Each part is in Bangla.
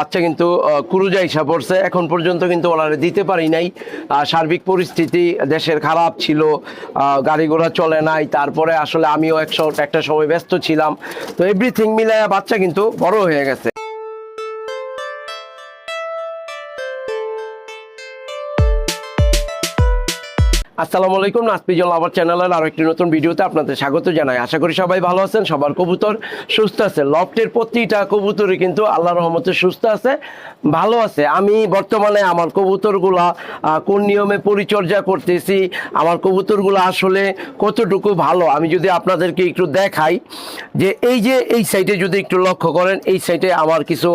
বাচ্চা কিন্তু কুরুজা হিসাব পড়ছে। এখন পর্যন্ত কিন্তু ওনারা দিতে পারি নাই। সার্বিক পরিস্থিতি দেশের খারাপ ছিল গাড়ি ঘোড়া চলে নাই। তারপরে আসলে আমিও একশো একটা সময় ব্যস্ত ছিলাম। তো এভরিথিং মিলাইয়া বাচ্চা কিন্তু বড় হয়ে গেছে। আসসালামু আলাইকুম, নাসপিজল আবার চ্যানেলের আরও একটি নতুন ভিডিওতে আপনাদের স্বাগত জানাই। আশা করি সবাই ভালো আছেন, সবার কবুতর সুস্থ আছে। লফটের প্রতিটা কবুতরই কিন্তু আল্লাহ রহমতে সুস্থ আছে, ভালো আছে। আমি বর্তমানে আমার কবুতরগুলা কোন নিয়মে পরিচর্যা করতেছি, আমার কবুতরগুলো আসলে কতটুকু ভালো, আমি যদি আপনাদেরকে একটু দেখাই, যে এই যে এই সাইডে যদি একটু লক্ষ্য করেন, এই সাইডে আমার কিছু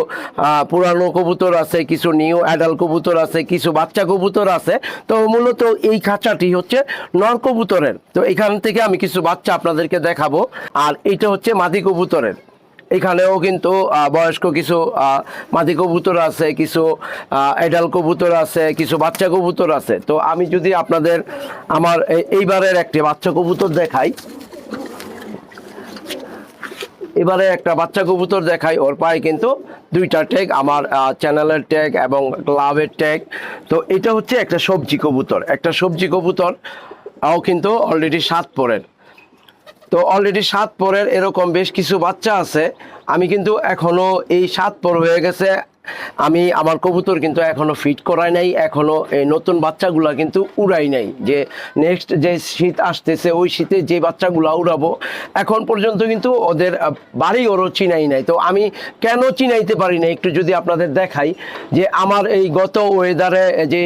পুরানো কবুতর আছে, কিছু নিউ অ্যাডাল কবুতর আছে, কিছু বাচ্চা কবুতর আছে। তো মূলত এই খাঁচাটি হচ্ছে নর কবুতরের। তো এখান থেকে আমি কিছু বাচ্চা আপনাদেরকে দেখাবো। আর এটা হচ্ছে মাদি কবুতরের। এখানেও কিন্তু বয়স্ক কিছু মাদি কবুতর আছে, কিছু অ্যাডাল কবুতর আছে, কিছু বাচ্চা কবুতর আছে। তো আমি যদি আপনাদের আমার এইবারের একটি বাচ্চা কবুতর দেখাই। এবারে একটা বাচ্চা কবুতর দেখাই, ওর পায়ে কিন্তু দুইটা ট্যাগ আমার চ্যানেলের ট্যাগ এবং ক্লাবের ট্যাগ তো এটা হচ্ছে একটা সবজি কবুতর, একটা সবজি কবুতর ও কিন্তু অলরেডি সাত পরের। তো অলরেডি সাত পরের এরকম বেশ কিছু বাচ্চা আছে, আমি কিন্তু এখনও এই সাত পর হয়ে গেছে। আমি আমার কবুতর কিন্তু এখনও ফিট করাই নাই, এখনও এই নতুন বাচ্চাগুলা কিন্তু উড়াই নাই। যে নেক্সট যে শীত আসতেছে, ওই শীতে যে বাচ্চাগুলা উড়াবো, এখন পর্যন্ত কিন্তু ওদের বাড়ি ওরও চিনাই নাই। তো আমি কেন চিনাইতে পারি না একটু যদি আপনাদের দেখাই যে আমার এই গত ওয়েদারে যে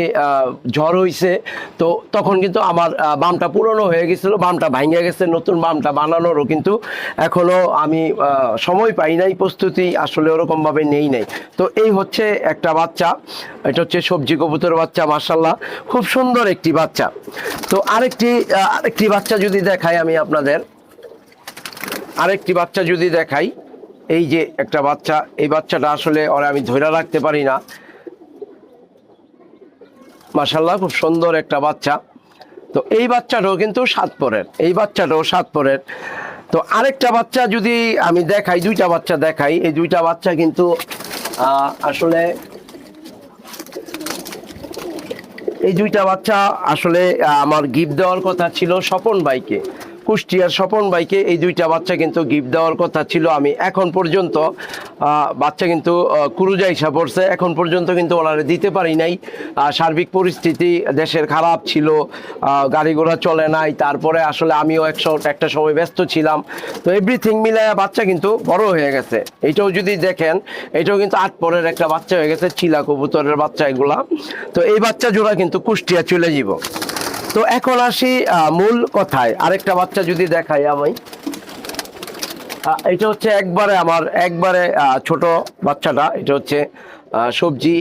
ঝড় হইছে, তো তখন কিন্তু আমার বামটা পুরনো হয়ে গেছিল, বামটা ভাঙে গেছে, নতুন বামটা বানানোরও কিন্তু এখনও আমি সময় পাই নাই, প্রস্তুতি আসলে ওরকমভাবে নেই নাই। তো এই হচ্ছে একটা বাচ্চা। এটা হচ্ছে সবজি কবুতর বাচ্চা মার্শাল্লাহ খুব সুন্দর একটি বাচ্চা। তো আরেকটি আরেকটি বাচ্চা যদি দেখাই আমি আপনাদের। আরেকটি বাচ্চা যদি দেখাই, এই যে একটা বাচ্চা, এই বাচ্চাটা আসলে ওরা আমি ধরে রাখতে পারি না। মাসাল্লাহ খুব সুন্দর একটা বাচ্চা। তো এই বাচ্চাটাও কিন্তু সাত পরের, এই বাচ্চাটাও সাত পরের। তো আরেকটা বাচ্চা যদি আমি দেখাই, দুইটা বাচ্চা দেখাই, এই দুইটা বাচ্চা কিন্তু আসলে এই দুইটা বাচ্চা আসলে আমার গিফট দেওয়ার কথা ছিল স্বপন ভাইকে। কুষ্টিয়ার স্বপন ভাইকে এই দুইটা বাচ্চা কিন্তু গিফট দেওয়ার কথা ছিল আমি এখন পর্যন্ত। বাচ্চা কিন্তু কুরুজা হিসাব পড়ছে এখন পর্যন্ত কিন্তু ওনারা দিতে পারি নাই। সার্বিক পরিস্থিতি দেশের খারাপ ছিল গাড়ি ঘোড়া চলে নাই। তারপরে আসলে আমিও একশো একটা সময় ব্যস্ত ছিলাম। তো এভরিথিং মিলায় বাচ্চা কিন্তু বড় হয়ে গেছে। এটাও যদি দেখেন, এটাও কিন্তু আট পরের একটা বাচ্চা হয়ে গেছে, চিলা কবুতরের বাচ্চা এগুলা। তো এই বাচ্চা জোড়া কিন্তু কুষ্টিয়া চলে যাব। তো এখন আসি মূল কথায়। আরেকটা বাচ্চা যদি দেখাই আমি। এটা হচ্ছে একবারে আমার, একবারে ছোট বাচ্চাটা। এটা হচ্ছে সবজি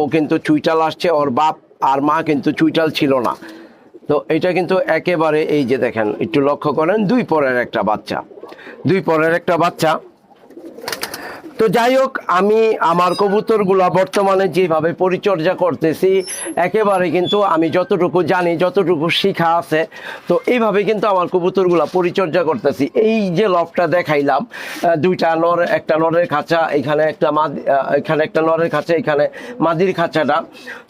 ও কিন্তু চুইটাল আসছে, ওর বাপ আর মা কিন্তু চুইটাল ছিল না। তো এটা কিন্তু একেবারে এই যে দেখেন, একটু লক্ষ্য করেন, দুই পরের একটা বাচ্চা। দুই পরের একটা বাচ্চা তো যাই হোক, আমি আমার কবুতরগুলা বর্তমানে যেভাবে পরিচর্যা করতেছি, একেবারে কিন্তু আমি যতটুকু জানি, যতটুকু শিখা আছে, তো এইভাবে কিন্তু আমার কবুতরগুলা পরিচর্যা করতেছি। এই যে লফটা দেখাইলাম দুইটা নর, একটা নরের খাঁচা, এখানে একটা মাদি এখানে একটা নরের খাঁচা, এখানে মাদির খাঁচাটা।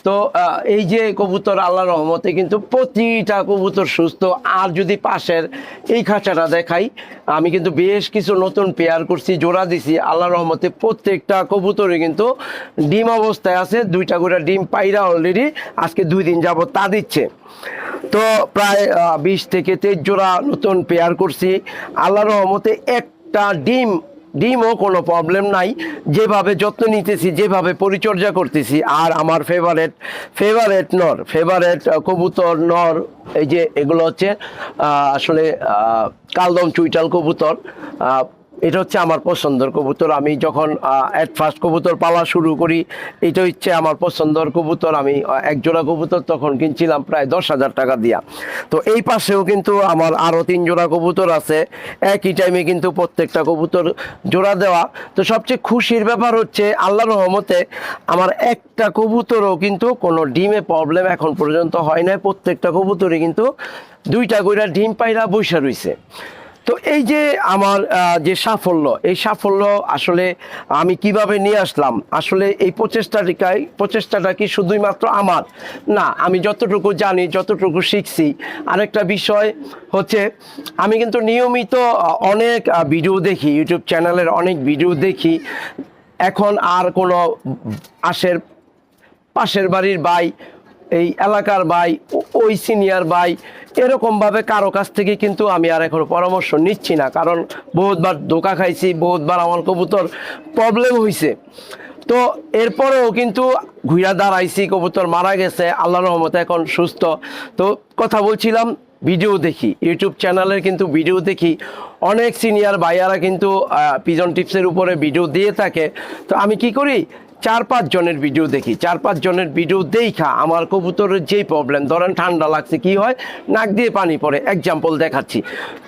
তো এই যে কবুতর আল্লাহ রহমতে কিন্তু প্রতিটা কবুতর সুস্থ, আর যদি পাশের এই খাঁচাটা দেখাই, আমি কিন্তু বেশ কিছু নতুন পেয়ার করছি, জোড়া দিছি আল্লাহ রহমতে প্রত্যেকটা কবুতরে কিন্তু ডিম অবস্থায় আছে। দুইটা করে ডিম পাইরা অলরেডি আজকে দুই দিন যাবত তা দিচ্ছে। তো প্রায় বিশ থেকে তেইশ জোড়া নতুন পেয়ার করছি। আল্লাহ রহমতে একটা ডিম, ডিমও কোনো প্রবলেম নাই। যেভাবে যত্ন নিতেছি, যেভাবে পরিচর্যা করতেছি, আর আমার ফেভারেট ফেভারেট নর ফেভারেট কবুতর নর, এই যে এগুলো হচ্ছে আসলে কালদম চুইটাল কবুতর এটা হচ্ছে আমার পছন্দের কবুতর। আমি যখন অ্যাট ফার্স্ট কবুতর পালা শুরু করি এটা হচ্ছে আমার পছন্দের কবুতর। আমি আহ, এক জোড়া কবুতর তখন কিনছিলাম প্রায় দশ হাজার টাকা দিয়া। তো এই পাশেও কিন্তু আমার আরও তিন জোড়া কবুতর আছে। একই টাইমে কিন্তু প্রত্যেকটা কবুতর জোড়া দেওয়া। তো সবচেয়ে খুশির ব্যাপার হচ্ছে আল্লাহ রহমতে আমার একটা কবুতরও কিন্তু কোনো ডিমে প্রবলেম এখন পর্যন্ত হয় নাই। প্রত্যেকটা কবুতরই কিন্তু দুইটা কইরা ডিম পাইরা বৈশা রইছে। তো এই যে আমার যে সাফল্য, এই সাফল্য আসলে আমি কীভাবে নিয়ে আসলাম? আসলে এই প্রচেষ্টাটিকাই, প্রচেষ্টাটা কি শুধুই মাত্র আমার? না, আমি যতটুকু জানি, যতটুকু শিখছি। আরেকটা বিষয় হচ্ছে, আমি কিন্তু নিয়মিত অনেক ভিডিও দেখি, ইউটিউব চ্যানেলের অনেক ভিডিও দেখি। এখন আর কোনো আশের পাশের বাড়ির ভাই এই এলাকার ভাই ওই সিনিয়র ভাই এরকমভাবে কারও কাছ থেকে কিন্তু আমি আর এখন পরামর্শ নিচ্ছি না। কারণ বহুতবার ধোকা খাইছি, বহুতবার আমার কবুতর প্রবলেম হয়েছে তো এরপরেও কিন্তু ঘুরা দাঁড়াইছি, কবুতর মারা গেছে আল্লাহ রহমতে এখন সুস্থ। তো কথা বলছিলাম ভিডিও দেখি। ইউটিউব চ্যানেলের কিন্তু ভিডিও দেখি। অনেক সিনিয়র ভাইয়ারা কিন্তু পিজন টিপসের উপরে ভিডিও দিয়ে থাকে। তো আমি কি করি? চার পাঁচ জনের ভিডিও দেখি চার পাঁচ জনের ভিডিও দেখা আমার কবুতরের যেই প্রবলেম ধরেন ঠান্ডা লাগছে, কি হয়? নাক দিয়ে পানি পড়ে এক্সাম্পল দেখাচ্ছি।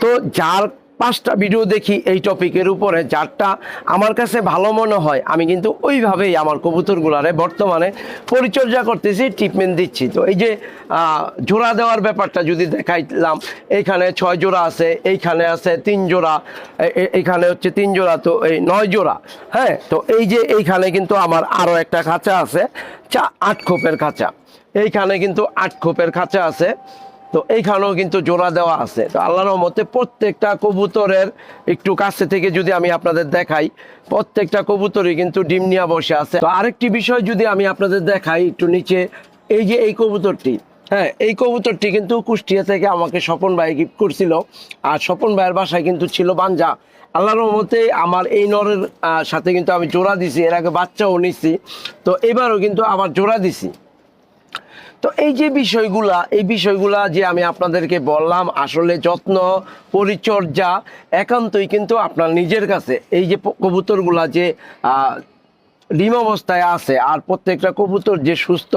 তো যার পাঁচটা ভিডিও দেখি এই টপিকের উপরে, যারটা আমার কাছে ভালো মনে হয়। আমি কিন্তু ওইভাবেই আমার কবুতরগুলারে বর্তমানে পরিচর্যা করতেছি ট্রিটমেন্ট দিচ্ছি। তো এই যে জোড়া দেওয়ার ব্যাপারটা যদি দেখাইলাম, এইখানে ছয় জোড়া আছে, এইখানে আছে তিন জোড়া এইখানে হচ্ছে তিন জোড়া, তো এই নয় জোড়া হ্যাঁ? তো এই যে এইখানে কিন্তু আমার আরও একটা খাঁচা আছে, চা, আট খোপের খাঁচা। এইখানে কিন্তু আট খোপের খাঁচা আছে। তো এইখানেও কিন্তু জোড়া দেওয়া আছে। তো আল্লাহর মতে প্রত্যেকটা কবুতরের একটু কাছে থেকে যদি আমি আপনাদের দেখাই, প্রত্যেকটা কবুতরই কিন্তু ডিম নিয়ে বসে আছে। তো আরেকটি বিষয় যদি আমি আপনাদের দেখাই একটু নিচে, এই যে এই কবুতরটি হ্যাঁ এই কবুতরটি কিন্তু কুষ্টিয়া থেকে আমাকে স্বপন ভাই গিফট করছিল। আর স্বপন ভাইয়ের বাসায় কিন্তু ছিল বাঞ্জা। আল্লাহর রহমতে আমার এই নরের সাথে কিন্তু আমি জোড়া দিছি। এর আগে বাচ্চাও নিছি। তো এবারও কিন্তু আবার জোড়া দিছি। তো এই যে বিষয়গুলা, এই বিষয়গুলা যে আমি আপনাদেরকে বললাম, আসলে যত্ন, পরিচর্যা একান্তই কিন্তু আপনার নিজের কাছে। এই যে কবুতরগুলা যে ডিম অবস্থায় আছে আর প্রত্যেকটা কবুতর যে সুস্থ,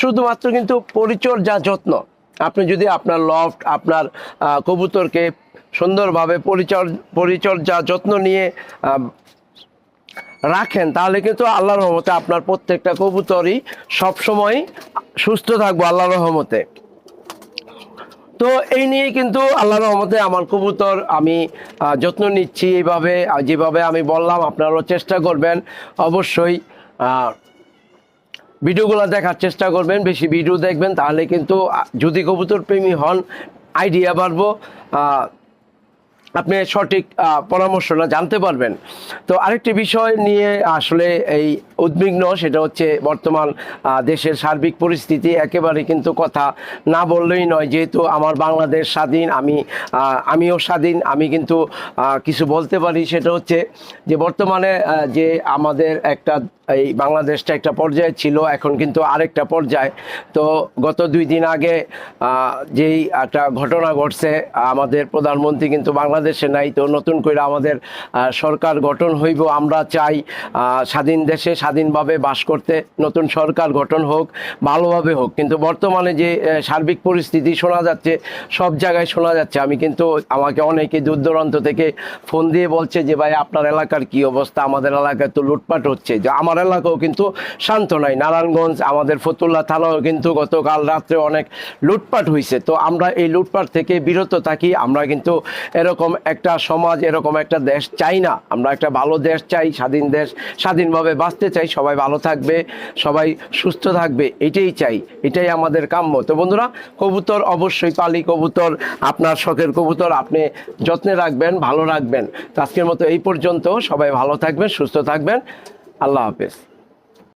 শুধুমাত্র কিন্তু পরিচর্যা যত্ন। আপনি যদি আপনার লফট আপনার কবুতরকে সুন্দরভাবে পরিচর, পরিচর্যা যত্ন নিয়ে রাখেন, তাহলে কিন্তু আল্লাহর রহমতে আপনার প্রত্যেকটা কবুতরই সবসময় সুস্থ থাকব আল্লাহর রহমতে। তো এই নিয়ে কিন্তু আল্লাহ রহমতে আমার কবুতর আমি যত্ন নিচ্ছি এইভাবে যেভাবে আমি বললাম, আপনারাও চেষ্টা করবেন, অবশ্যই ভিডিওগুলো দেখার চেষ্টা করবেন, বেশি ভিডিও দেখবেন, তাহলে কিন্তু যদি কবুতর প্রেমী হন আইডিয়া বাড়বো আপনি সঠিক পরামর্শটা জানতে পারবেন। তো আরেকটি বিষয় নিয়ে আসলে এই উদ্বিগ্ন, সেটা হচ্ছে বর্তমান দেশের সার্বিক পরিস্থিতি। একেবারে কিন্তু কথা না বললেই নয়, যেহেতু আমার বাংলাদেশ স্বাধীন, আমি আমিও স্বাধীন, আমি কিন্তু কিছু বলতে পারি। সেটা হচ্ছে যে বর্তমানে যে আমাদের একটা, এই বাংলাদেশটা একটা পর্যায়ে ছিল, এখন কিন্তু আরেকটা পর্যায়ে। তো গত দুই দিন আগে যেই একটা ঘটনা ঘটছে, আমাদের প্রধানমন্ত্রী কিন্তু বাংলাদেশে নাই, তো নতুন করে আমাদের সরকার গঠন হইব। আমরা চাই স্বাধীন দেশে স্বাধীনভাবে বাস করতে নতুন সরকার গঠন হোক, ভালোভাবে হোক। কিন্তু বর্তমানে যে সার্বিক পরিস্থিতি শোনা যাচ্ছে, সব জায়গায় শোনা যাচ্ছে। আমি কিন্তু আমাকে অনেকে দূর দূরান্ত থেকে ফোন দিয়ে বলছে যে, ভাই, আপনার এলাকার কি অবস্থা? আমাদের এলাকায় তো লুটপাট হচ্ছে। যে, আমার এলাকাও কিন্তু শান্ত নাই। নারায়ণগঞ্জ, আমাদের ফতুল্লা থানাও কিন্তু গতকাল রাত্রে অনেক লুটপাট হয়েছে তো আমরা এই লুটপাট থেকে বিরত থাকি। আমরা কিন্তু এরকম একটা সমাজ এরকম একটা দেশ চাই না। আমরা একটা ভালো দেশ চাই, স্বাধীন দেশ, স্বাধীনভাবে বাঁচতে চাই, সবাই ভালো থাকবে, সবাই সুস্থ থাকবে, এটাই চাই, এটাই আমাদের কাম্য। তো বন্ধুরা, কবুতর অবশ্যই পালি কবুতর, আপনার শখের কবুতর আপনি যত্নে রাখবেন, ভালো রাখবেন। তো আজকের মতো এই পর্যন্ত, সবাই ভালো থাকবেন, সুস্থ থাকবেন। আল্লাহ হাফেজ।